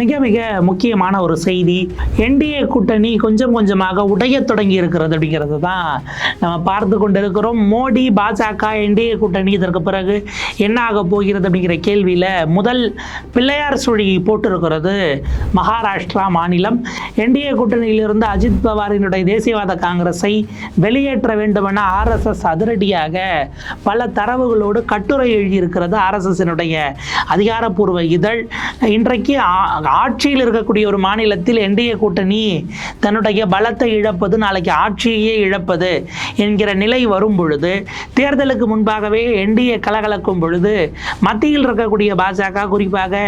மிக மிக முக்கியமான ஒரு செய்தி. என்டிஏ கூட்டணி கொஞ்சம் கொஞ்சமாக உடைய தொடங்கி இருக்கிறது அப்படிங்கிறது தான் நம்ம பார்த்து கொண்டிருக்கிறோம். மோடி பாஜக என்டிஏ கூட்டணி இதற்கு பிறகு என்ன ஆக போகிறது அப்படிங்கிற கேள்வியில் முதல் பிள்ளையார் சுழி போட்டிருக்கிறது மகாராஷ்டிரா மாநிலம். என்டிஏ கூட்டணியிலிருந்து அஜித் பவாரினுடைய தேசியவாத காங்கிரஸை வெளியேற்ற வேண்டுமென ஆர்எஸ்எஸ் அதிரடியாக பல தரவுகளோடு கட்டுரை எழுதியிருக்கிறது. ஆர்எஸ்எஸ்னுடைய அதிகாரப்பூர்வ இதழ். இன்றைக்கு அங்கே ஆட்சியில் இருக்கக்கூடிய ஒரு மாநிலத்தில் என்டிஏ கூட்டணி தன்னுடைய பலத்தை இழப்பது நாளைக்கு ஆட்சியையே இழப்பது என்கிற நிலை வரும் பொழுது தேர்தலுக்கு முன்பாகவே என்டிஏ கலகலக்கும் பொழுது மத்தியில் இருக்கக்கூடிய பாஜக குறிப்பாக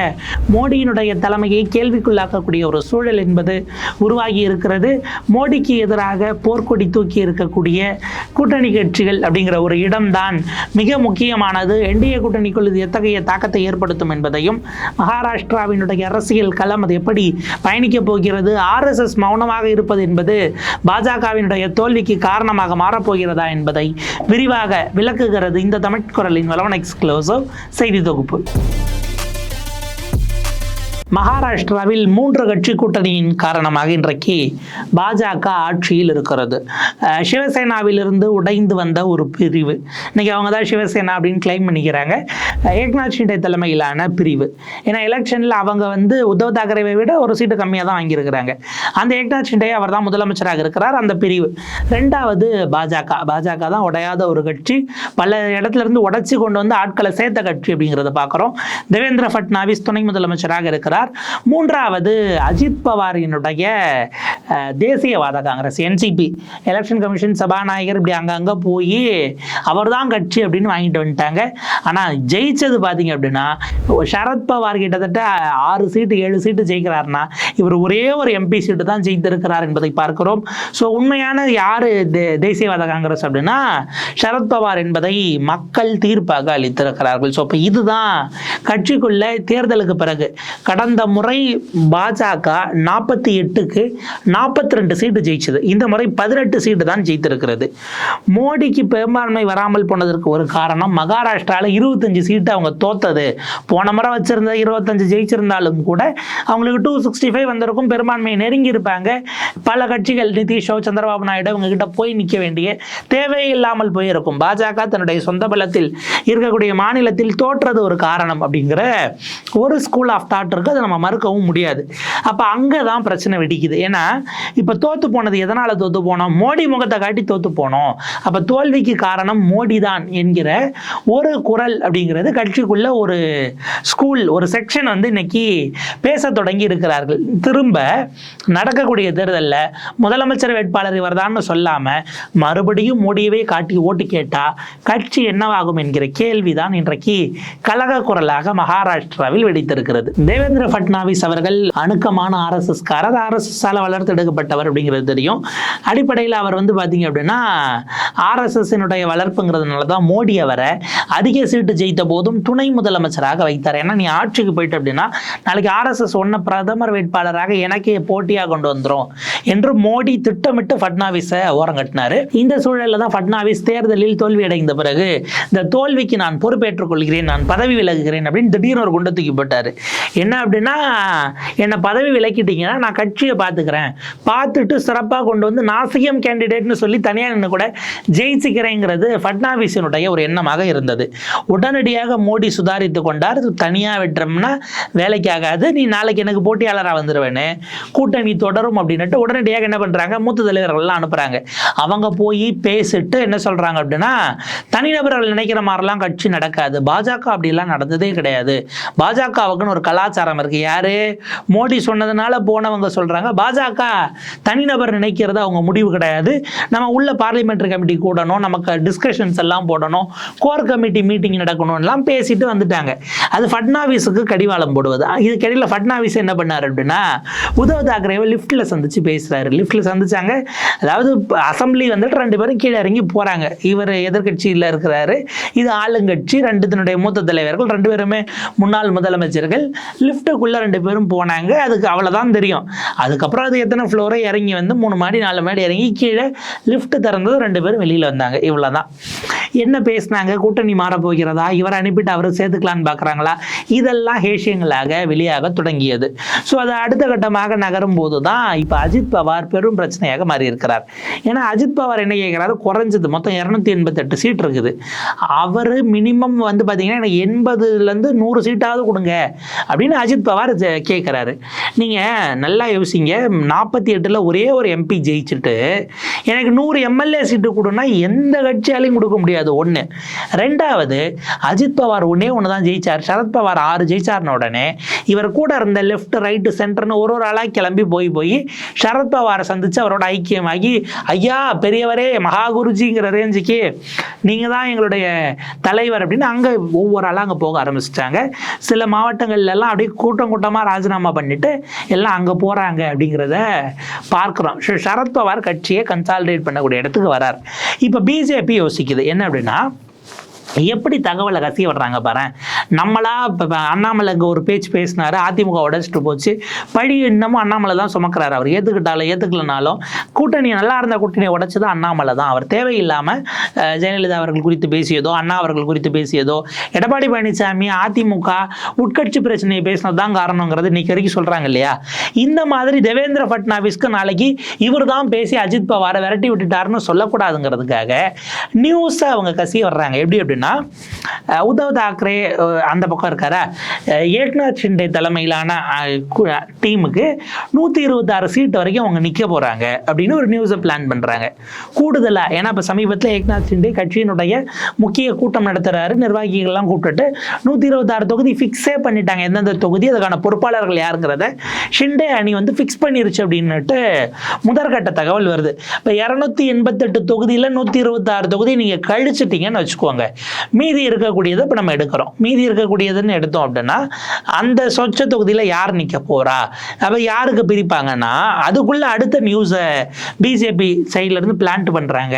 மோடியினுடைய தலைமையை கேள்விக்குள்ளாக்கக்கூடிய ஒரு சூழல் என்பது உருவாகி இருக்கிறது. மோடிக்கு எதிராக போர்க்கொடி தூக்கி இருக்கக்கூடிய கூட்டணி கட்சிகள் அப்படிங்கிற ஒரு இடம்தான் மிக முக்கியமானது. என்டிஏ கூட்டணிக்குள் இது எத்தகைய தாக்கத்தை ஏற்படுத்தும் என்பதையும் மகாராஷ்டிராவினுடைய அரசியல் களம் அது எப்படி பயணிக்கப் போகிறது? ஆர்எஸ்எஸ் மௌனமாக இருப்பது என்பது பாஜகவினுடைய தோல்விக்கு காரணமாக மாறப்போகிறதா என்பதை விரிவாக விளக்குகிறது இந்த தமிழ்குரலின் வளவன் எக்ஸ்க்ளோசிவ் செய்தி தொகுப்பு. மகாராஷ்டிராவில் மூன்று கட்சி கூட்டணியின் காரணமாக இன்றைக்கு பாஜக ஆட்சியில் இருக்கிறது. சிவசேனாவிலிருந்து உடைந்து வந்த ஒரு பிரிவு. இன்னைக்கு அவங்க தான் சிவசேனா அப்படின்னு கிளைம் பண்ணிக்கிறாங்க. ஏக்நாத் ஷிண்டே தலைமையிலான பிரிவு. ஏன்னா எலெக்ஷனில் அவங்க வந்து உத்தவ் தாக்கரேவை விட ஒரு சீட்டு கம்மியாக தான் வாங்கியிருக்கிறாங்க. அந்த ஏக்நாத் ஷிண்டே அவர் தான் முதலமைச்சராக இருக்கிறார் அந்த பிரிவு. ரெண்டாவது பாஜக. பாஜக தான் உடையாத ஒரு கட்சி. பல இடத்துல இருந்து உடைச்சி கொண்டு வந்து ஆட்களை சேர்த்த கட்சி அப்படிங்கிறத பார்க்குறோம். தேவேந்திர ஃபட்னாவிஸ் துணை முதலமைச்சராக இருக்கிறார். இருக்கிறார் மூன்றாவது அஜித் பவாரினுடைய தேசியவாத காங்கிரஸ் என்சிபி எலெக்ஷன் கமிஷன் சபாநாயகர் இப்படி அங்கங்கே போய் அவர் தான் கட்சி அப்படின்னு வாங்கிட்டு வந்துட்டாங்க. ஆனால் ஜெயிச்சது பார்த்தீங்க அப்படின்னா சரத்பவார் கிட்டத்தட்ட ஆறு சீட்டு ஏழு சீட்டு ஜெயிக்கிறாருன்னா இவர் ஒரே ஒரு எம்பி சீட்டு தான் ஜெயித்திருக்கிறார் என்பதை பார்க்கிறோம். ஸோ உண்மையான யார் தேசியவாத காங்கிரஸ் அப்படின்னா சரத்பவார் என்பதை மக்கள் தீர்ப்பாக அளித்திருக்கிறார்கள். ஸோ இப்போ இதுதான் கட்சிக்குள்ள தேர்தலுக்கு பிறகு கடந்த முறை பாஜக நாற்பத்தி எட்டுக்கு நாற்பத்தி ரெண்டு சீட்டு ஜெயிச்சது. இந்த முறை பதினெட்டு சீட்டு தான் ஜெயித்திருக்கிறது. மோடிக்கு பெரும்பான்மை வராமல் போனதற்கு ஒரு காரணம் மகாராஷ்டிராவில் இருபத்தஞ்சு சீட்டு அவங்க தோத்தது. போன முறை வச்சிருந்த இருபத்தஞ்சு ஜெயிச்சிருந்தாலும் கூட அவங்களுக்கு டூ சிக்ஸ்டி ஃபைவ் வந்திருக்கும் பெரும்பான்மையை நெருங்கி இருப்பாங்க. பல கட்சிகள் நிதிஷோ சந்திரபாபு நாயுடு அவங்க கிட்ட போய் நிற்க வேண்டிய தேவையில்லாமல் போயிருக்கும். பாஜக தன்னுடைய சொந்த பலத்தில் இருக்கக்கூடிய மாநிலத்தில் தோற்றது ஒரு காரணம் அப்படிங்கிற ஒரு ஸ்கூல் ஆஃப் தாட் இருக்கு. அதை நம்ம மறுக்கவும் முடியாது. அப்போ அங்கே தான் பிரச்சனை வெடிக்குது. ஏன்னா இப்போ தோற்று போனது எதனால் தோத்து போனோம்? மோடி முகத்தை காட்டி தோத்து போனோம். அப்போ தோல்விக்கு காரணம் மோடி தான் என்கிற ஒரு குரல் அப்படிங்கிறது கட்சிக்குள்ள ஒரு ஸ்கூல் ஒரு செக்ஷன் வந்து இன்னைக்கு பேச தொடங்கி இருக்கிறார்கள். திரும்ப நடக்கக்கூடிய தேர்தலில் முதலமைச்சர் வேட்பாளர் இவர்தான்னு சொல்லாமல் மறுபடியும் மோடியவே காட்டி ஓட்டு கேட்டால் கட்சி என்னவாகும் என்கிற கேள்விதான் இன்றைக்கு கழக குரலாக மகாராஷ்டிராவில் வெடித்திருக்கிறது. தேவேந்திர பட்னாவிஸ் அவர்கள் அணுக்கமான ஆர்எஸ்எஸ் காரர் ஆர்எஸ்எஸ்ஸால் வளர்த்தெடுக்கப்பட்டவர் அப்படிங்கிறது தெரியும். அடிப்படையில் அவர் வந்து பார்த்தீங்க அப்படின்னா ஆர்எஸ்எஸ்னுடைய வளர்ப்புங்கிறதுனால தான் மோடி அவரை அதிக சீட்டு ஜெயித்த போதும் துணை முதலமைச்சராக வைத்தார். ஏன்னா நீ ஆட்சிக்கு போயிட்டு அப்படின்னா நாளைக்கு ஆர்எஸ்எஸ் ஒன்ன பிரதமர் வேட்பாளராக எனக்கே போட்டியாக கொண்டு வந்துடும் என்று மோடி திட்டமிட்டு ஃபட்னாவிஸை ஓரம் கட்டினார். இந்த சூழலில் தான் ஃபட்னாவிஸ் தேர்தலில் தோல்வியடைந்த பிறகு இந்த தோல்விக்கு நான் பொறுப்பேற்றுக் கொள்கிறேன் நான் பதவி விலகுகிறேன் அப்படின்னு திடீர்னு ஒரு குண்டை தூக்கி போட்டார் என்ன அப்படின்னா என்னை பதவி விலக்கிட்டீங்கன்னா நான் கட்சியை பார்த்துக்கிறேன். பார்த்துட்டு சிறப்பாக கொண்டு வந்து நான் சிஎம் கேண்டிடேட்னு சொல்லி தனியாக நின்று கூட ஜெயிச்சுக்கிறேங்கிறது ஃபட்னாவிஸினுடைய ஒரு எண்ணமாக இருந்தது. உடனடியாக மோடி சுதாரித்து கொண்டார். தனியாக விட்டுறோம்னா வேலைக்கு ஆகாது. நீ நாளைக்கு எனக்கு போட்டியாளராக வந்துடுவேன்னு கூட்டணி தொடரும் அப்படின்னுட்டு உடனடியாக என்ன பண்ணுறாங்க மூத்த தலைவர்கள்லாம் அனுப்புகிறாங்க அவங்க போய் பேசிட்டு என்ன சொல்கிறாங்க அப்படின்னா தனிநபர்கள் நினைக்கிற மாதிரிலாம் கட்சி நடக்காது. பாஜக அப்படிலாம் நடந்ததே கிடையாது. பாஜகவுக்குன்னு ஒரு கலாச்சாரம் இருக்கு யாரு? மோடி சொன்னதுனால போனவங்க சொல்றாங்க. பாஜக தனிநபர் நினைக்கிறது அவங்க முடிவு கிடையாது. நம்ம உள்ள பார்லிமெண்ட்ரி கமிட்டி கூடணும் நமக்கு டிஸ்கஷன்ஸ் எல்லாம் போடணும் கோர் கமிட்டி மீட்டிங் நடக்கணும் எல்லாம் பேசிட்டு வந்துட்டாங்க. அது ஃபட்னாவிஸுக்கு கடிவாளம் போடுவது? இதுக்கிடையில் ஃபட்னாவிஸ் என்ன பண்ணார் அப்படின்னா உத்தவ் தாக்கரேவை லிஃப்ட்டில் சந்திச்சு பேசுறாரு. லிஃப்ட்டில் சந்திச்சாங்க. அதாவது அசம்பிளி வந்துட்டு ரெண்டு பேரும் கீழே இறங்கி போறாங்க. இவர் எதிர்கட்சியில் இருக்கிறாரு. இது ஆளுங்கட்சி ரெண்டு தன்னுடைய மூத்த தலைவர்கள் ரெண்டு பேருமே முன்னாள் முதலமைச்சர்கள். லிஃப்ட் லிஃப்ட்டுக்குள்ள ரெண்டு பேரும் போனாங்க. அதுக்கு அவ்வளோதான் தெரியும். அதுக்கப்புறம் அது எத்தனை ஃப்ளோரை இறங்கி வந்து மூணு மாடி நாலு மாடி இறங்கி கீழே லிஃப்ட் திறந்தது ரெண்டு பேரும் வெளியில் வந்தாங்க. இவ்வளோதான் என்ன பேசினாங்க? கூட்டணி மாற போகிறதா? இவரை அனுப்பிட்டு அவரை சேர்த்துக்கலான்னு பார்க்குறாங்களா இதெல்லாம் ஹேஷியங்களாக வெளியாக தொடங்கியது. ஸோ அது அடுத்த கட்டமாக நகரும் போது தான் இப்போ அஜித் பவார் பெரும் பிரச்சனையாக மாறி இருக்கிறார் ஏன்னா அஜித் பவார் என்ன கேட்குறாரு குறைஞ்சது மொத்தம் இரநூத்தி எண்பத்தெட்டு சீட் இருக்குது. அவர் மினிமம் வந்து பார்த்தீங்கன்னா எனக்கு எண்பதுலேருந்து நூறு சீட்டாவது கொடுங்க. அப்படின்னு அஜித் பவார் கேட்குறாரு நீங்கள் நல்லா யோசிங்க. நாற்பத்தி எட்டில் ஒரே ஒரு எம்பி ஜெயிச்சுட்டு எனக்கு நூறு எம்எல்ஏ சீட்டு கொடுன்னா எந்த கட்சியாலையும் கொடுக்க முடியாது. ஒன்று ரெண்டாவது அஜித் பவார் ஒன்றே ஒன்று தான் ஜெயிச்சார் சரத்பவார் ஆறு ஜெயிச்சார்ன உடனே இவர் கூட இருந்த லெஃப்ட் ரைட்டு சென்டர்னு ஒரு ஒரு ஆளாக கிளம்பி போய் போய் சரத்பவாரை சந்தித்து அவரோட ஐக்கியமாகி ஐயா பெரியவரே மகாகுருஜிங்கிற ரேஞ்சுக்கு நீங்கள் தான் எங்களுடைய தலைவர் அப்படின்னு அங்கே ஒவ்வொரு ஆளாக அங்கே போக ஆரம்பிச்சிட்டாங்க. சில மாவட்டங்கள்லாம் அப்படியே கூட்டம் கூட்டமாக ராஜினாமா பண்ணிட்டு எல்லாம் அங்கே போகிறாங்க அப்படிங்கிறத பார்க்குறோம். சரத்பவார் கட்சியை கன்சாலிடேட் பண்ணக்கூடிய இடத்துக்கு வரார். இப்போ பிஜேபி யோசிக்குது. என்ன அப்படின்னா எப்படி தகவலை கசிய விடுறாங்க பாரு நம்மளா இப்போ அண்ணாமலை இங்கே ஒரு பேச்சு பேசினாரு அதிமுக உடைச்சிட்டு போச்சு. பழி இன்னமும் அண்ணாமலை தான் சுமக்கிறாரு அவர். ஏற்றுக்கிட்டாலும் ஏற்றுக்கலனாலும் கூட்டணி நல்லா இருந்த கூட்டணியை உடைச்சது அண்ணாமலை தான். அவர் தேவையில்லாமல் ஜெயலலிதா அவர்கள் குறித்து பேசியதோ அண்ணா அவர்கள் குறித்து பேசியதோ எடப்பாடி பழனிசாமி அதிமுக உட்கட்சி பிரச்சனையை பேசினது தான் காரணங்கிறது இன்னைக்கு வரைக்கும் சொல்கிறாங்க இல்லையா? இந்த மாதிரி தேவேந்திர ஃபட்னாவிஸ்க்கு நாளைக்கு இவர் தான் பேசி அஜித் பவாரை விரட்டி விட்டுட்டாருன்னு சொல்லக்கூடாதுங்கிறதுக்காக நியூஸை அவங்க கசிய வர்றாங்க. எப்படி அப்படின்னா உத்தவ் தாக்கரே அந்த பக்கம் இருக்காரா? ஏக்நாத் ஷிண்டே தலைமையிலான டீமுக்கு நூற்றி இருபத்தாறு சீட்டு வரைக்கும் அவங்க நிற்க போகிறாங்க அப்படின்னு ஒரு நியூஸை பிளான் பண்ணுறாங்க கூடுதலாக ஏன்னா இப்போ சமீபத்தில் ஏக்நாத் ஷிண்டே கட்சியினுடைய முக்கிய கூட்டம் நடத்துகிறாரு நிர்வாகிகள்லாம் கூப்பிட்டுட்டு நூற்றி இருபத்தாறு தொகுதி ஃபிக்ஸே பண்ணிட்டாங்க. எந்தெந்த தொகுதி அதுக்கான பொறுப்பாளர்கள் யாருங்கிறத ஷிண்டே அணி வந்து ஃபிக்ஸ் பண்ணிருச்சு அப்படின்னுட்டு முதற்கட்ட தகவல் வருது. இப்போ இரநூத்தி எண்பத்தெட்டு தொகுதியில் நூற்றி இருபத்தாறு தொகுதி நீங்கள் கழிச்சிட்டிங்கன்னு வச்சுக்கோங்க. மீதி இருக்கக்கூடியதை இப்போ நம்ம எடுக்கிறோம். மீதி இருக்கக்கூடியதுன்னு எடுத்தோம் அப்படின்னா அந்த சொச்ச தொகுதியில் யார் நிற்க போகிறா அப்போ யாருக்கு பிரிப்பாங்கன்னா அதுக்குள்ளே அடுத்த நியூஸை பிஜேபி சைட்லேருந்து பிளான்ட் பண்ணுறாங்க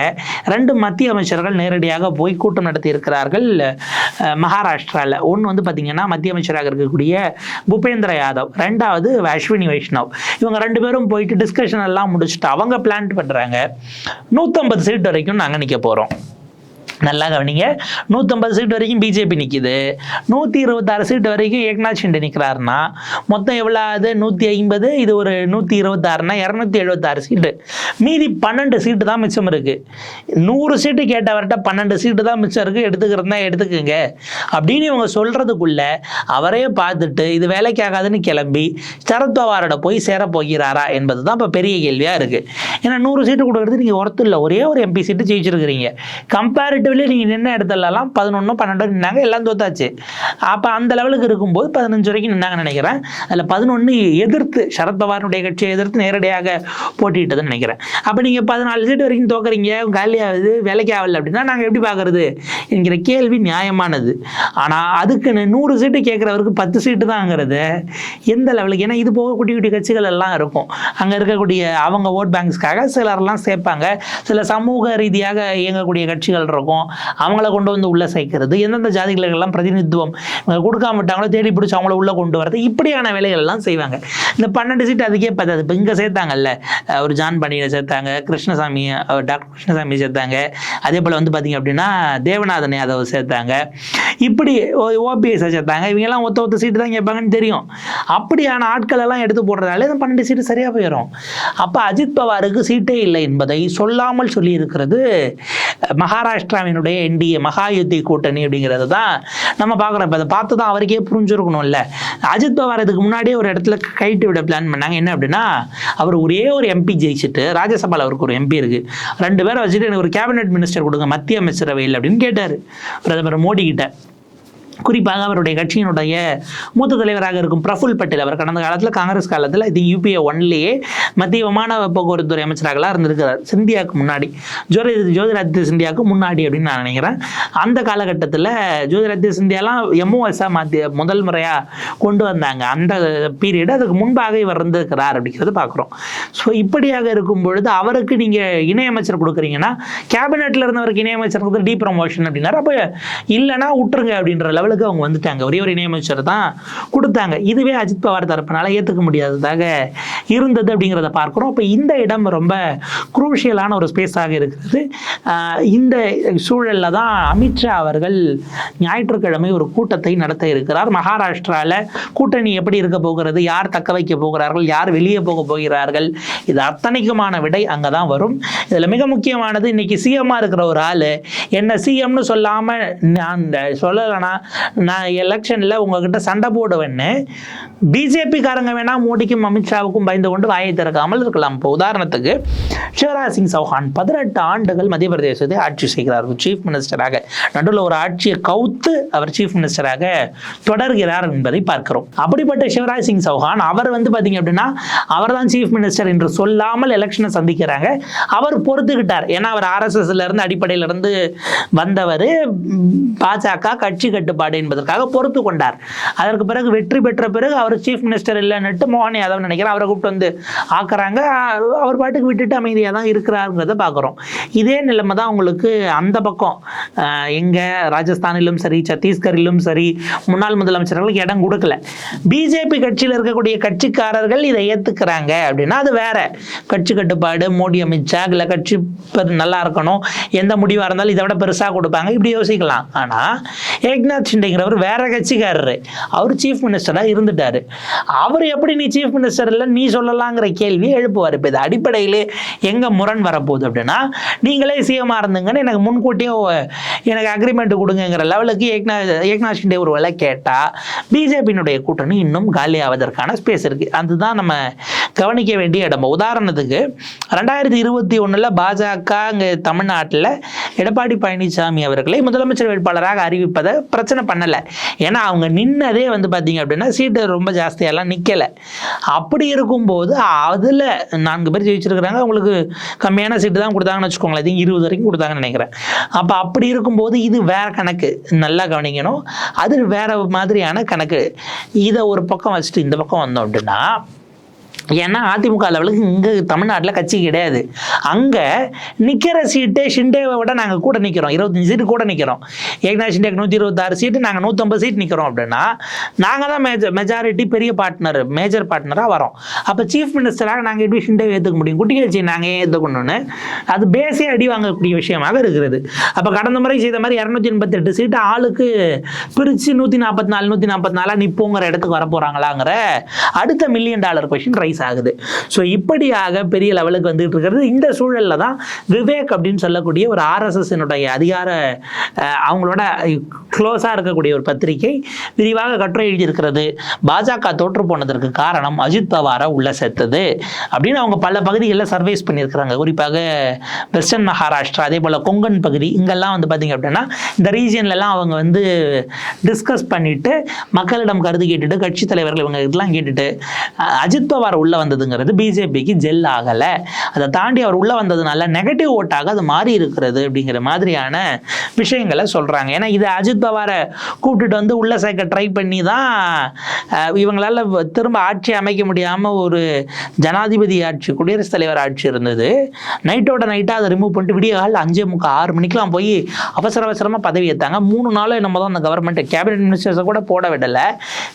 ரெண்டு மத்திய அமைச்சர்கள் நேரடியாக போய் கூட்டம் நடத்தி இருக்கிறார்கள் மகாராஷ்டிராவில் ஒன்று வந்து பார்த்திங்கன்னா மத்திய அமைச்சராக இருக்கக்கூடிய பூபேந்திர யாதவ். ரெண்டாவது அஸ்வினி வைஷ்ணவ். இவங்க ரெண்டு பேரும் போயிட்டு டிஸ்கஷன் எல்லாம் முடிச்சுட்டு அவங்க பிளான் பண்ணுறாங்க நூற்றம்பது சீட் வரைக்கும் நாங்கள் நிற்க போகிறோம் நல்லா கவனிங்க. நூற்றம்பது சீட் வரைக்கும் பிஜேபி நிற்கிது நூற்றி இருபத்தாறு சீட் வரைக்கும் ஏக்நாத் ஷிண்டே நிற்கிறாருன்னா மொத்தம் எவ்வளோ ஆகுது நூற்றி ஐம்பது இது ஒரு நூற்றி இருபத்தாறுனா இரநூத்தி எழுபத்தாறு சீட்டு மீதி பன்னெண்டு சீட்டு தான் மிச்சம் இருக்குது நூறு சீட்டு கேட்டவர்கிட்ட பன்னெண்டு சீட்டு தான் மிச்சம் இருக்குது எடுத்துக்கிறதா எடுத்துக்கோங்க. அப்படின்னு இவங்க சொல்கிறதுக்குள்ளே அவரே பார்த்துட்டு இது வேலைக்கு ஆகாதுன்னு கிளம்பி சரத்பவாரோட போய் சேர போகிறாரா என்பது தான் இப்போ பெரிய கேள்வியாக இருக்குது ஏன்னா நூறு சீட்டு கொடுக்குறது நீங்கள் ஒருத்தர் இல்லை. ஒரே ஒரு எம்பி சீட்டு ஜெயிச்சிருக்கிறீங்க. வெளியே நீங்கள் நின்ன இடத்துலலாம் பதினொன்று பன்னெண்டு நின்னாங்க எல்லாம் தோத்தாச்சு. அப்போ அந்த லெவலுக்கு இருக்கும்போது பதினஞ்சு வரைக்கும் நின்னாங்கன்னு நினைக்கிறேன். அதில் பதினொன்று எதிர்த்து சரத்பவாருடைய கட்சியை எதிர்த்து நேரடியாக போட்டியிட்டதுன்னு நினைக்கிறேன். அப்போ நீங்கள் பதினாலு சீட்டு வரைக்கும் தோக்குறீங்க காலி ஆகுது வேலைக்கு ஆகல அப்படின்னா நாங்கள் எப்படி பார்க்குறது என்கிற கேள்வி நியாயமானது. ஆனால் அதுக்குன்னு நூறு சீட்டு கேட்குறவருக்கு பத்து சீட்டு தாங்கிறது எந்த லெவலுக்கு? ஏன்னா இது போக குட்டி குட்டி கட்சிகள் எல்லாம் இருக்கும். அங்கே இருக்கக்கூடிய அவங்க ஓட் பேங்க்ஸ்க்காக சிலர்லாம் சேர்ப்பாங்க. சில சமூக ரீதியாக இயங்கக்கூடிய கட்சிகள் இருக்கும். அவங்கள கொண்டு வந்து உள்ளே சேர்க்கிறது எந்தெந்த ஜாதிகளுக்கெல்லாம் பிரதிநிதித்துவம் கொடுக்காம விட்டாங்களோ தேடி பிடிச்சி அவங்கள உள்ளே கொண்டு வரது இப்படியான வேலைகள் எல்லாம் செய்வாங்க. இந்த பன்னெண்டு சீட் அதுக்கே பத்தாது. இப்போ இங்கே சேர்த்தாங்கல்ல ஒரு ஜான் பண்ணியில் சேர்த்தாங்க கிருஷ்ணசாமி டாக்டர் கிருஷ்ணசாமி சேர்த்தாங்க. அதே போல் வந்து பார்த்தீங்க அப்படின்னா தேவநாதன் யாதவ் சேர்த்தாங்க. இப்படி ஓபிஎஸ் சேர்த்தாங்க. இவங்கெல்லாம் ஒத்த ஒத்த சீட்டு தான் கேட்பாங்கன்னு தெரியும். அப்படியான ஆட்கள் எல்லாம் எடுத்து போடுறதால இந்த பன்னெண்டு சீட்டு சரியாக போயிடும் அப்போ அஜித் பவாருக்கு சீட்டே இல்லை என்பதை சொல்லாமல் சொல்லியிருக்கிறது மகாராஷ்டிராவினுடைய என்டிஏ மகாயுத்தி கூட்டணி அப்படிங்கிறது தான் நம்ம பார்க்குறோம் இப்போ அதை பார்த்து தான் அவருக்கே புரிஞ்சிருக்கணும்ல. அஜித் பவார் இதுக்கு முன்னாடியே ஒரு இடத்துல கைட்டு விட பிளான் பண்ணாங்க. என்ன அப்படின்னா அவர் ஒரே ஒரு எம்பி ஜெயிச்சுட்டு ராஜ்யசபாவில் அவருக்கு ஒரு எம்பி இருக்குது ரெண்டு பேரை வச்சுட்டு எனக்கு ஒரு கேபினெட் மினிஸ்டர் கொடுங்க மத்திய அமைச்சரவையில் அப்படின்னு கேட்டார். பிரதமர் மோடி கிட்ட குறிப்பாக அவருடைய கட்சியினுடைய மூத்த தலைவராக இருக்கும் பிரஃபுல் பட்டேல் அவர் கடந்த காலத்தில் காங்கிரஸ் காலத்தில் இது யூபிஏ ஒன்லேயே மத்திய விமான போக்குவரத்து துறை அமைச்சராகலாம் இருந்திருக்கிறார். சிந்தியாவுக்கு முன்னாடி. ஜோதி ஜோதிராதித்ய சிந்தியாவுக்கு முன்னாடி அப்படின்னு நான் நினைக்கிறேன். அந்த காலகட்டத்தில் ஜோதிராதித்ய சிந்தியாலாம் எம்ஓஎஸ்ஸாக மாற்றி முதல் முறையாக கொண்டு வந்தாங்க. அந்த பீரியடு அதுக்கு முன்பாக இவர் இருந்திருக்கிறார் அப்படிங்கிறது பார்க்குறோம் ஸோ இப்படியாக இருக்கும் பொழுது அவருக்கு நீங்கள் இணையமைச்சர் கொடுக்குறீங்கன்னா கேபினெட்டில் இருந்தவருக்கு இணையமைச்சர் டி ப்ரமோஷன் அப்படின்னாரு. அப்போ இல்லைன்னா விட்டுருங்க அப்படின்ற லெவல் லெவலுக்கு அவங்க வந்துட்டாங்க. ஒரே ஒரு இணையமைச்சர் தான் கொடுத்தாங்க. இதுவே அஜித் பவார் தரப்பினால ஏற்றுக்க முடியாததாக இருந்தது அப்படிங்கிறத பார்க்குறோம். அப்போ இந்த இடம் ரொம்ப குரூஷியலான ஒரு ஸ்பேஸாக இருக்கிறது. இந்த சூழலில் தான் அமித்ஷா அவர்கள் ஞாயிற்றுக்கிழமை ஒரு கூட்டத்தை நடத்த இருக்கிறார். மகாராஷ்டிராவில் கூட்டணி எப்படி இருக்க போகிறது? யார் தக்க வைக்க போகிறார்கள்? யார் வெளியே போக போகிறார்கள்? இது அத்தனைக்குமான விடை அங்கே தான் வரும். இதில் மிக முக்கியமானது இன்னைக்கு சிஎம்மாக இருக்கிற ஒரு ஆள். என்ன சிஎம்னு சொல்லாமல் நான் சொல்லலைன்னா நான் எலெக்ஷனில் உங்ககிட்ட சண்டை போடுவேன்னு. பிஜேபிக்காரங்க வேணால் மோடிக்கும் அமித்ஷாவுக்கும் பயந்து கொண்டு வாயை திறக்காமல் இருக்கலாம். இப்போ உதாரணத்துக்கு சிவராஜ் சிங் சௌஹான் பதினெட்டு ஆண்டுகள் மத்திய பிரதேசத்தை ஆட்சி செய்கிறார். சீஃப் மினிஸ்டராக நடுவில் ஒரு ஆட்சியை கவுத்து அவர் சீஃப் மினிஸ்டராக தொடர்கிறார் என்பதை பார்க்கிறோம். அப்படிப்பட்ட சிவராஜ் சிங் சௌஹான் அவர் வந்து பார்த்தீங்க அப்படின்னா அவர் தான் சீஃப் மினிஸ்டர் என்று சொல்லாமல் எலெக்ஷனை சந்திக்கிறாங்க. அவர் பொறுத்துக்கிட்டார். ஏன்னா அவர் ஆர்எஸ்எஸ்ல இருந்து அடிப்படையில இருந்து வந்தவர். பாஜக கட்சி கட்டுப்பாடு என்பதற்காக பொறுத்து கொண்டார். அதற்கு பிறகு வெற்றி பெற்ற பிறகு அவர் சீஃப் மினிஸ்டர் இல்லைன்னுட்டு மோகன் யாதவ் நினைக்கிறேன். அவரை கூப்பிட்டு வந்து ஆக்குறாங்க. அவர் பாட்டுக்கு விட்டுட்டு அமைதியாக தான் இருக்கிறாருங்கிறத பார்க்குறோம் இதே நிலைமை தான் உங்களுக்கு அந்த பக்கம் எங்கே எங்க ராஜஸ்தானிலும் சரி சத்தீஸ்கரிலும் சரி முன்னாள் முதலமைச்சர்களுக்கு இடம் கொடுக்கல. பிஜேபி கட்சியில் இருக்கக்கூடிய கட்சிக்காரர்கள் இதை ஏத்துக்கிறாங்க அப்படின்னா அது வேற. கட்சி கட்டுப்பாடு மோடி அமித்ஷா இல்லை கட்சி நல்லா இருக்கணும் எந்த முடிவாக இருந்தாலும் இதை விட பெருசாக கொடுப்பாங்க. இப்படி யோசிக்கலாம். ஆனால் ஏக்நாத் ஷிண்டேங்கிறவர் வேற கட்சிக்காரரு. அவர் சீஃப் மினிஸ்டராக இருந்துட்டாரு. அவர் எப்படி நீ சீஃப் மினிஸ்டர் இல்லை நீ சொல்லலாங்கிற கேள்வியை எழுப்புவார். இப்போ இது அடிப்படையிலே எங்கே முரண் வரப்போகுது அப்படின்னா நீங்களே சிஎம்மாக இருந்துங்கன்னு எனக்கு முன்கூட்டியே எனக்கு அக்ரிமெண்ட் கொடுங்கிற லெவலுக்கு ஏக்னா ஏக்நாத் ஷிண்டே ஒரு வேலை கேட்டால் பிஜேபியினுடைய கூட்டணி இன்னும் காலியாவதற்கான ஸ்பேஸ் இருக்குது அதுதான் நம்ம கவனிக்க வேண்டிய இடம். உதாரணத்துக்கு ரெண்டாயிரத்தி இருபத்தி ஒன்றில் பாஜக இங்கே தமிழ்நாட்டில் எடப்பாடி பழனிசாமி அவர்களை முதலமைச்சர் வேட்பாளராக அறிவிப்பதை பிரச்சனை பண்ணலை. ஏன்னா அவங்க நின்னதே வந்து பார்த்தீங்க அப்படின்னா சீட்டு ரொம்ப ஜாஸ்தியெல்லாம் நிற்கலை அப்படி இருக்கும்போது அதில் நான்கு பேர் ஜெயிச்சிருக்கிறாங்க. அவங்களுக்கு கம்மியான சீட்டு தான் கொடுத்தாங்கன்னு வச்சுக்கோங்களேன். இது இருபது வரைக்கும் கொடுத்தாங்கன்னு நினைக்கிறேன். அப்போ அப்படி இருக்கும்போது இது வேற கணக்கு. நல்லா கவனிக்கணும். அது வேற மாதிரியான கணக்கு. இதை ஒரு பக்கம் வச்சுட்டு இந்த பக்கம் வந்தோம் அப்படின்னா ஏன்னா அதிமுக லெவலுக்கு இங்கே தமிழ்நாட்டில் கட்சி கிடையாது. அங்கே நிற்கிற சீட்டே ஷிண்டேவை விட நாங்கள் கூட நிற்கிறோம் இருபத்தஞ்சி சீட்டு கூட நிற்கிறோம் ஏக்நாத் ஷிண்டேக்கு நூற்றி இருபத்தாறு சீட்டு நாங்கள் நூற்றம்பது சீட் நிற்கிறோம் அப்படின்னா நாங்கள் தான் மேஜர் மெஜாரிட்டி பெரிய பார்ட்னர் மேஜர் பார்ட்னராக வரோம். அப்போ சீஃப் மினிஸ்டராக நாங்கள் எப்படி ஷிண்டேவை ஏற்றுக்க முடியும்? குட்டி கட்சி நாங்கள் ஏன் ஏற்றுக்கணும்னு அது பேஸே அடி வாங்கக்கூடிய விஷயமாக இருக்கிறது. அப்போ கடந்த முறை செய்த மாதிரி இரநூத்தி எண்பத்தெட்டு சீட்டு ஆளுக்கு பிரித்து நூற்றி நாற்பத்தி நாலு நூற்றி நாற்பத்தி நாலாக நிற்போங்கிற இடத்துக்கு வர போகிறாங்களாங்கிற அடுத்த மில்லியன் டாலர் கொஷின் ரைஸ் ஆகுது. ஸோ இப்படியாக பெரிய லெவலுக்கு வந்துட்டு இருக்கிறது. இந்த சூழலில் தான் விவேக் அப்படின்னு சொல்லக்கூடிய ஒரு ஆர்எஸ்எஸ்னுடைய அதிகார அவங்களோட க்ளோஸாக இருக்கக்கூடிய ஒரு பத்திரிகை விரிவாக கட்டுரை எழுதியிருக்கிறது. பாஜக தோற்று போனதற்கு காரணம் அஜித் பவாரை உள்ள சேர்த்தது அப்படின்னு அவங்க பல பகுதிகளில் சர்வேஸ் பண்ணியிருக்கிறாங்க. குறிப்பாக வெஸ்டர்ன் மகாராஷ்டிரா அதே போல் கொங்கன் பகுதி இங்கெல்லாம் வந்து பார்த்திங்க அப்படின்னா இந்த ரீஜியன்லலாம் அவங்க வந்து டிஸ்கஸ் பண்ணிட்டு மக்களிடம் கருது கேட்டுட்டு கட்சி தலைவர்கள் இவங்க இதெல்லாம் கேட்டுட்டு அஜித் பவார் உள்ள வந்ததுங்கிறது பிஜேபிக்கு ஜெல் ஆகலை. அதை தாண்டி அவர் உள்ளே வந்ததுனால நெகட்டிவ் ஓட்டாக அது மாறி இருக்கிறது அப்படிங்கிற மாதிரியான விஷயங்களை சொல்கிறாங்க ஏன்னா இது அஜித் பவாரை கூப்பிட்டுட்டு வந்து உள்ளே சேர்க்க ட்ரை பண்ணி தான் இவங்களால் இவங்களால திரும்ப ஆட்சி அமைக்க முடியாமல் ஒரு ஜனாதிபதி ஆட்சி குடியரசுத் தலைவர் ஆட்சி இருந்தது. நைட்டோட நைட்டாக அதை ரிமூவ் பண்ணிட்டு விடிய காலையில் அஞ்சே முக்கால் ஆறு மணிக்கெலாம் போய் அவசர அவசரமாக பதவி ஏற்றாங்க மூணு நாளும் நம்ம தான் அந்த கவர்மெண்ட் கேபினெட் மினிஸ்டர்ஸை கூட போட விடலை.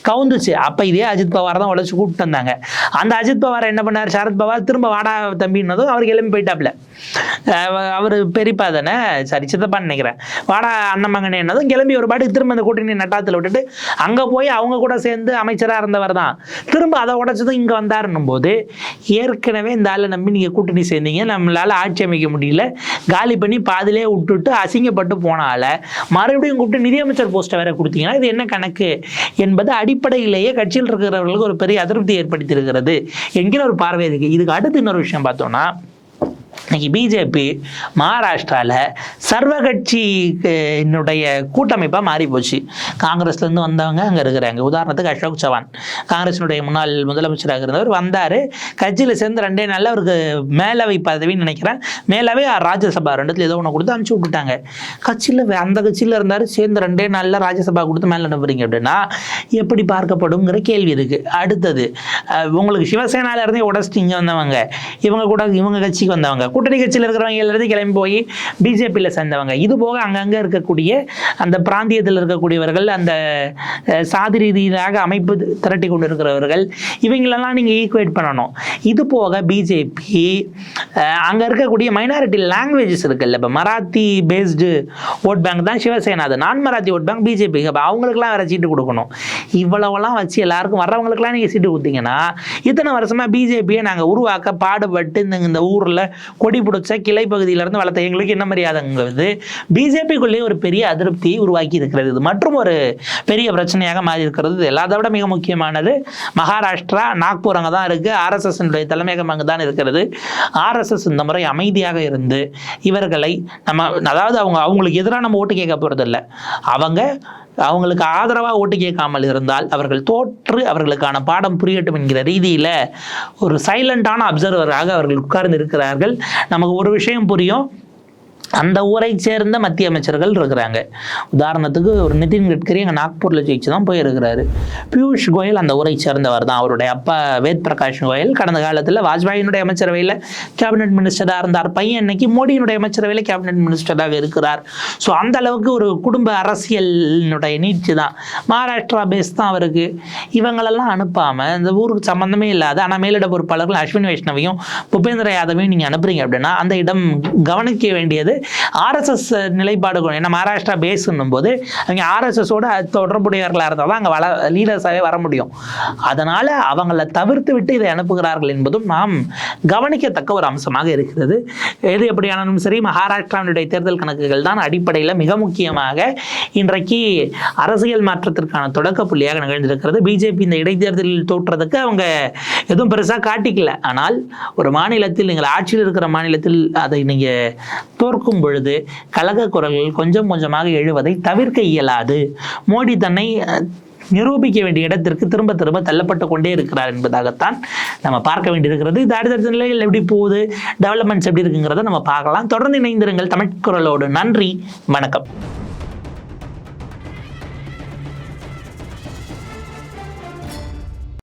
கவுந்துச்சு. அப்போ இதே அஜித் பவார் தான் உழைச்சி கூப்பிட்டு வந்தாங்க. அந்த அஜித் பவார் என்ன பண்ணார்? சரத் பவார் திரும்ப வாடா தம்பின்னதும் அவர் கிளம்பி போயிட்டாப்ல. அவர் பெரியப்பா தானே? சரி சித்தப்பான்னு நினைக்கிறேன். வாடா அண்ணன் என்னதும் கிளம்பி ஒரு பாட்டுக்கு திரும்ப அந்த கூட்டணி நட்டாத்தில் விட்டுட்டு அங்கே போய் அவங்க கூட சேர்ந்து அமைச்சராக இருந்தவர் தான். திரும்ப அதை உடச்சதும் இங்கே வந்தாருன்னும் போது ஏற்கனவே இந்த ஆளை நம்பி நீங்கள் கூட்டணி சேர்ந்தீங்க. நம்மளால் ஆட்சி அமைக்க முடியல. காலி பண்ணி பாதிலே விட்டுட்டு அசிங்கப்பட்டு போனால மறுபடியும் கூப்பிட்டு நிதியமைச்சர் போஸ்ட்டை வேற கொடுத்தீங்கன்னா இது என்ன கணக்கு? என்பது அடிப்படையிலேயே கட்சியில் இருக்கிறவர்களுக்கு ஒரு பெரிய அதிருப்தி ஏற்படுத்தியிருக்கிறது. என்கிற ஒரு பார்வை இருக்கு? இதுக்கு அடுத்து இன்னொரு விஷயம் பார்த்தோம்னா இன்னைக்கு பிஜேபி மகாராஷ்டிராவில் சர்வ கட்சியினுடைய கூட்டமைப்பாக மாறி போச்சு காங்கிரஸ்லேருந்து வந்தவங்க அங்கே இருக்கிறாங்க. உதாரணத்துக்கு அசோக் சவான். காங்கிரஸினுடைய முன்னாள் முதலமைச்சராக இருந்தவர் வந்தார். கட்சியில் சேர்ந்து ரெண்டே நாளில் அவருக்கு மேலவை பதவின்னு நினைக்கிறேன். மேலவை ராஜ்யசபா ரெண்டுத்தில் ஏதோ ஒன்று கொடுத்து அனுப்பிச்சு விட்டுட்டாங்க. கட்சியில் அந்த கட்சியில் இருந்தார் சேர்ந்து ரெண்டே நாளில் ராஜ்யசபா கொடுத்து மேலே அனுப்புறீங்க அப்படின்னா எப்படி பார்க்கப்படுங்கிற கேள்வி இருக்குது அடுத்தது உங்களுக்கு சிவசேனால இருந்தே உடச்சிட்டு இங்கே வந்தவங்க இவங்க கூட இவங்க கட்சிக்கு வந்தவங்க கூட்டணி கட்சியில் இருக்கிறவங்க எல்லாத்தையும் கிளம்பி போய் பிஜேபியில் சேர்ந்தவங்க. இது போக அங்கங்கே இருக்கக்கூடிய அந்த பிராந்தியத்தில் இருக்கக்கூடியவர்கள் அந்த சாதி ரீதியாக அமைப்பு திரட்டி கொண்டு இருக்கிறவர்கள் இவங்களெல்லாம் நீங்கள் ஈக்குவேட் பண்ணணும். இது போக பிஜேபி அங்கே இருக்கக்கூடிய மைனாரிட்டி லாங்குவேஜஸ் இருக்குல்ல இப்போ மராத்தி பேஸ்டு ஓட் பேங்க் தான் சிவசேனா அது. நான் மராத்தி ஓட் பேங்க் பிஜேபி அப்போ அவங்களுக்குலாம் வேறு சீட்டு கொடுக்கணும். இவ்வளவெல்லாம் வச்சு எல்லாருக்கும் வர்றவங்களுக்குலாம் நீங்கள் சீட்டு கொடுத்தீங்கன்னா இத்தனை வருஷமாக பிஜேபியை நாங்கள் உருவாக்க பாடுபட்டு இந்த இந்த ஊரில் கொடி பிடிச்ச கிளை பகுதியிலிருந்து வளர்த்த எங்களுக்கு என்ன மரியாதைங்கிறது? பிஜேபிக்குள்ளேயே ஒரு பெரிய அதிருப்தியை உருவாக்கி இருக்கிறது. இது மற்றும் ஒரு பெரிய பிரச்சனையாக மாறி இருக்கிறது இது எல்லாத்தை விட மிக முக்கியமானது. மகாராஷ்டிரா நாக்பூர் அங்கே தான் இருக்குது ஆர்எஸ்எஸ் தலைமையகம் அங்கே தான் இருக்கிறது. ஆர்எஸ்எஸ் இந்த முறை அமைதியாக இருந்து இவர்களை நம்ம அதாவது அவங்க அவங்களுக்கு எதிராக நம்ம ஓட்டு கேட்க போகிறதில்ல அவங்க அவங்களுக்கு ஆதரவாக ஓட்டு கேட்காமல் இருந்தால் அவர்கள் தோற்று அவர்களுக்கான பாடம் புரியட்டும் என்கிற ரீதியில் ஒரு சைலண்டான அப்சர்வராக அவர்கள் உட்கார்ந்து இருக்கிறார்கள் நமக்கு ஒரு விஷயம் புரியும். அந்த ஊரை சேர்ந்த மத்திய அமைச்சர்கள் இருக்கிறாங்க. உதாரணத்துக்கு ஒரு நிதின் கட்கரி அங்கே நாக்பூரில் ஜெயிச்சு தான் போயிருக்கிறாரு. பியூஷ் கோயல் அந்த ஊரை சேர்ந்தவர் தான். அவருடைய அப்பா வேத் பிரகாஷ் கோயல். கடந்த காலத்தில் வாஜ்பாயினுடைய அமைச்சரவையில் கேபினெட் மினிஸ்டராக இருந்தார். பையன் இன்னைக்கு மோடியினுடைய அமைச்சரவையில் கேபினெட் மினிஸ்டராக இருக்கிறார். ஸோ அந்த அளவுக்கு ஒரு குடும்ப அரசியலினுடைய நீட்சி தான். மகாராஷ்டிரா பேஸ் தான் அவருக்கு. இவங்களெல்லாம் அனுப்பாமல் இந்த ஊருக்கு சம்மந்தமே இல்லாத ஆனால் மேலிட பொறுப்பாளர்கள் அஸ்வினி வைஷ்ணவையும் புபேந்திர யாதவையும் நீங்கள் அனுப்புறீங்க அப்படின்னா அந்த இடம் கவனிக்க வேண்டியது ஆர்எஸ்எஸ் நிலைப்பாடு ஏன்னா மகாராஷ்டிரா பேஸ்ன்னும் போது அவங்க ஆர்எஸ்எஸோட தொடர்புடையவர்களாக இருந்தால் தான் அங்கே வள லீடர்ஸாகவே வர முடியும். அதனால் அவங்கள தவிர்த்து விட்டு இதை அனுப்புகிறார்கள் என்பதும் நாம் கவனிக்கத்தக்க ஒரு அம்சமாக இருக்கிறது. எது எப்படியானாலும் சரி மகாராஷ்டிராவினுடைய தேர்தல் கணக்குகள் தான் அடிப்படையில் மிக முக்கியமாக இன்றைக்கு அரசியல் மாற்றத்திற்கான தொடக்க புள்ளியாக நிகழ்ந்திருக்கிறது. பிஜேபி இந்த இடைத்தேர்தலில் தோற்றதுக்கு அவங்க எதுவும் பெருசாக காட்டிக்கல. ஆனால் ஒரு மாநிலத்தில் நீங்கள் ஆட்சியில் இருக்கிற மாநிலத்தில் அதை நீங்கள் தோற்கும் பொழுது கழக குரல்கள் கொஞ்சம் கொஞ்சமாக எழுவதை தவிர்க்க இயலாது. மோடி தன்னை அஹ், நிரூபிக்க வேண்டிய இடத்திற்கு திரும்ப திரும்ப தள்ளப்பட்டு கொண்டே இருக்கிறார் என்பதாகத்தான் நம்ம பார்க்க வேண்டியிருக்கிறது. இது அடுத்தடுத்த நிலையில் எப்படி போகுது? டெவலப்மெண்ட்ஸ் எப்படி இருக்குங்கிறத நம்ம பார்க்கலாம். தொடர்ந்து இணைந்திருங்கள் தமிழ் குரலோடு. நன்றி. வணக்கம்.